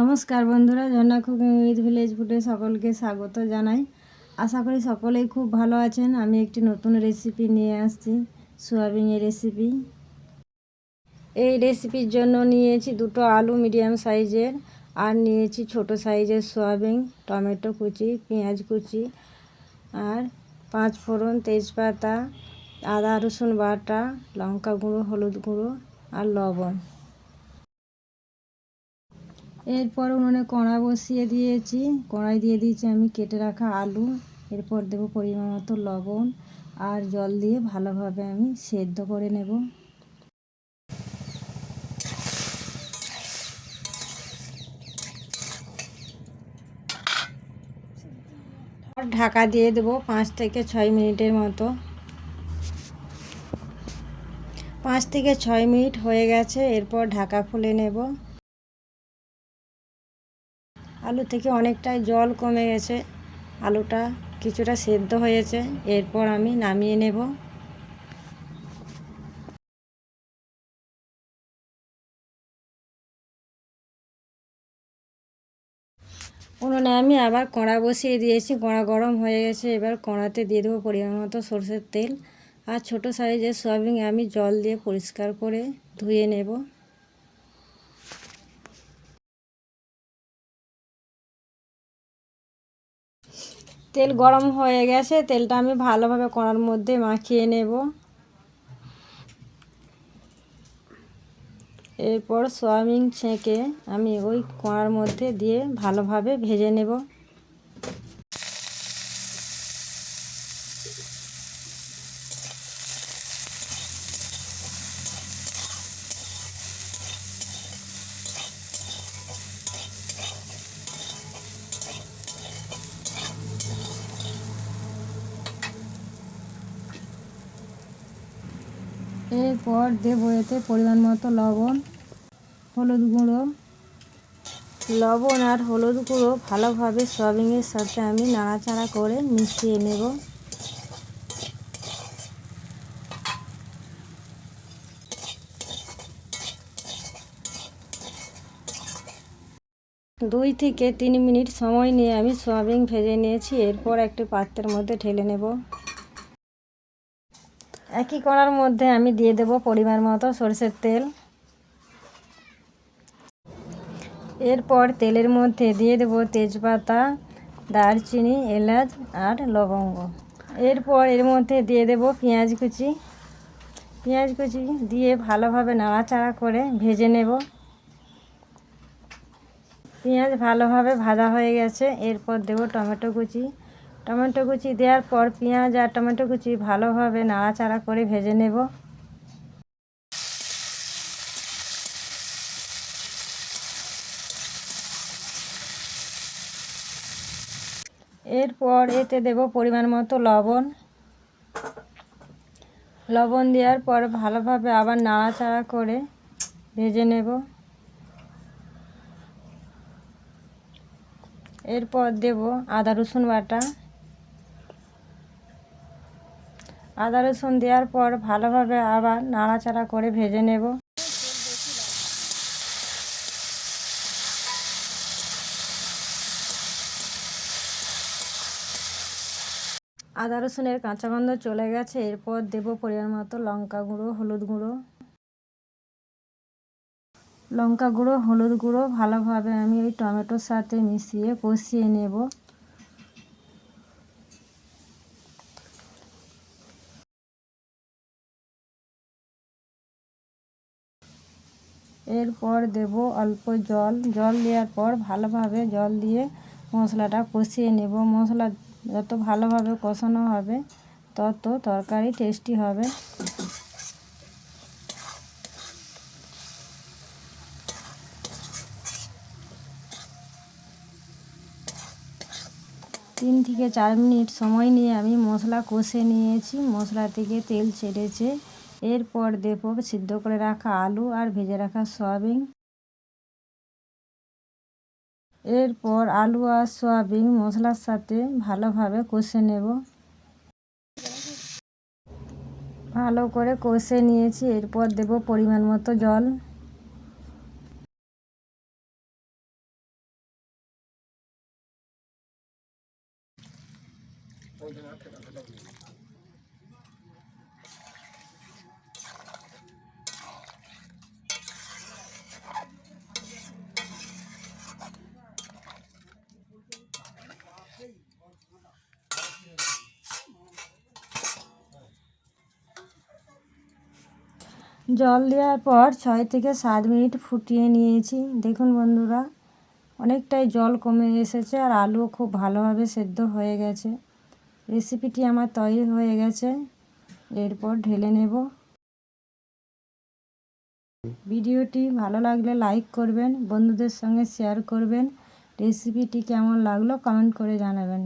নমস্কার বন্ধুরা ঝর্ণা cooking with village ফুডে সকলকে স্বাগত জানাই। আশা করি সকলেই খুব ভালো আছেন। আমি একটি নতুন রেসিপি নিয়ে আসছি, সোয়াবিনের রেসিপি এই রেসিপির জন্য নিয়েছি দুটো আলু মিডিয়াম সাইজের আর নিয়েছি ছোট সাইজের সোয়াবিন, টমেটো কুচি, পেঁয়াজ কুচি আর পাঁচ ফোড়ন তেজপাতা, আদা রসুন বাটা, লঙ্কা গুঁড়ো, হলুদ গুঁড়ো আর লবণ। এরপর উনুনে কড়া বসিয়ে দিয়েছি। কড়াই দিয়ে দিয়েছি আমি কেটে রাখা আলু। এরপর দেবো পরিমাণ মতো লবণ আর জল দিয়ে ভালোভাবে আমি সেদ্ধ করে নেব। ঢাকা দিয়ে দেবো পাঁচ থেকে ছয় মিনিটের মতো। পাঁচ থেকে ছয় মিনিট হয়ে গেছে। এরপর ঢাকা খুলে নেব। আলু থেকে অনেকটাই জল কমে গেছে। আলুটা কিছুটা সেদ্ধ হয়েছে। এরপর আমি নামিয়ে নেব। উনুনে আমি আবার কড়া বসিয়ে দিয়েছি। কড়া গরম হয়ে গেছে। এবার কড়াতে দিয়ে দেবো পরিমাণ মতো সরষের তেল। আর ছোটো সাইজের সোয়াবিন আমি জল দিয়ে পরিষ্কার করে ধুয়ে নেব। তেল গরম হয়ে গেছে, তেলটা আমি ভালোভাবে কড়ার মধ্যে মাখিয়ে নেব। এরপর সোয়াবিন ছেঁকে আমি ওই কড়ার মধ্যে দিয়ে ভালোভাবে ভেজে নেব। এরপর দেবো এতে পরিমাণ মতো লবণ, হলুদ গুঁড়ো। লবণ আর হলুদ গুঁড়ো ভালোভাবে সয়াবিনের সাথে আমি নাড়াচাড়া করে মিশিয়ে নেব। দুই থেকে তিন মিনিট সময় নিয়ে আমি সয়াবিন ভেজে নিয়েছি। এরপর একটি পাত্রের মধ্যে ঢেলে নেব। একই কড়ার মধ্যে আমি দিয়ে দেব পরিমাণ মতো সরষের তেল। এরপর তেলের মধ্যে দিয়ে দেব তেজপাতা, দারচিনি, এলাচ আর লবঙ্গ। এরপর এর মধ্যে দিয়ে দেব পেঁয়াজ কুচি। পেঁয়াজ কুচি দিয়ে ভালোভাবে নাড়াচাড়া করে ভেজে নেব। পেঁয়াজ ভালোভাবে ভাজা হয়ে গেছে। এরপর দেব টমেটো কুচি। টমেটো কুচি দেওয়ার পর পেঁয়াজ আর টমেটো কুচি ভালোভাবে নাড়াচাড়া করে ভেজে নেব। এরপর এতে দেব পরিমাণ মতো লবণ। লবণ দেওয়ার পর ভালোভাবে আবার নাড়াচাড়া করে ভেজে নেব। এরপর দেব আদা রসুন বাটা। আদা রসুন দেওয়ার পর ভালোভাবে আবার নাড়াচাড়া করে ভেজে নেব। আদা রসুনের কাঁচা গন্ধ চলে গেছে, এরপর দেব পরিমাণ মতো লঙ্কা গুঁড়ো, হলুদ গুঁড়ো। লঙ্কা গুঁড়ো, হলুদ গুঁড়ো ভালোভাবে আমি ওই টমেটোর সাথে মিশিয়ে কষিয়ে নেব। এরপর দেব অল্প জল। জল দেওয়ার পর ভালোভাবে জল দিয়ে মশলাটা কষিয়ে নেব। মশলা যত ভালোভাবে কষানো হবে, তত তরকারি টেস্টি হবে। তিন থেকে চার মিনিট সময় নিয়ে আমি মশলা কষে নিয়েছি। মশলা থেকে তেল ছেড়েছে। এরপর দেব সিদ্ধ করে রাখা আলু আর ভেজে রাখা সয়াবিন এরপর আলু আর সয়াবিন মশলার সাথে ভালোভাবে কষে নেব ভালো করে কষে নিয়েছি, এরপর দেব পরিমাণ মতো জল Thank you. জল দেওয়ার পর ছয় থেকে সাত মিনিট ফুটিয়ে নিয়েছি। দেখুন বন্ধুরা, অনেকটাই জল কমে এসেছে আর আলুও খুব ভালোভাবে সেদ্ধ হয়ে গেছে। রেসিপিটি আমার তৈরি হয়ে গেছে, এরপর ঢেলে নেব। ভিডিওটি ভালো লাগলে লাইক করবেন, বন্ধুদের সঙ্গে শেয়ার করবেন। রেসিপিটি কেমন লাগল কমেন্ট করে জানাবেন।